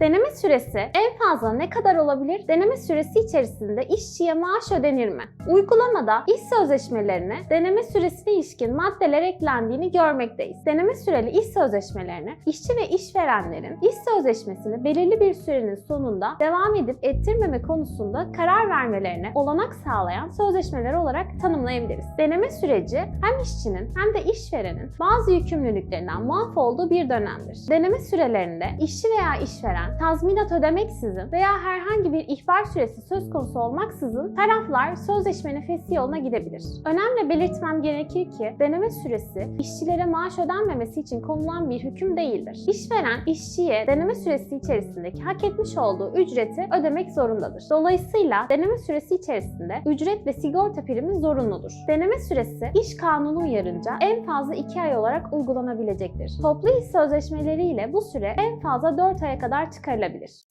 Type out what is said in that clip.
Deneme süresi en fazla ne kadar olabilir? Deneme süresi içerisinde işçiye maaş ödenir mi? Uygulamada iş sözleşmelerine deneme süresine ilişkin maddeler eklendiğini görmekteyiz. Deneme süreli iş sözleşmelerine işçi ve işverenlerin iş sözleşmesini belirli bir sürenin sonunda devam edip ettirmeme konusunda karar vermelerine olanak sağlayan sözleşmeler olarak tanımlayabiliriz. Deneme süreci hem işçinin hem de işverenin bazı yükümlülüklerinden muaf olduğu bir dönemdir. Deneme sürelerinde işçi veya işveren tazminat ödemeksizin veya herhangi bir ihbar süresi söz konusu olmaksızın taraflar sözleşmenin fesih yoluna gidebilir. Önemli belirtmem gerekir ki deneme süresi işçilere maaş ödenmemesi için konulan bir hüküm değildir. İşveren işçiye deneme süresi içerisindeki hak etmiş olduğu ücreti ödemek zorundadır. Dolayısıyla deneme süresi içerisinde ücret ve sigorta primi zorunludur. Deneme süresi iş kanunu uyarınca en fazla 2 ay olarak uygulanabilecektir. Toplu iş sözleşmeleriyle bu süre en fazla 4 aya kadar çıkarılabilir.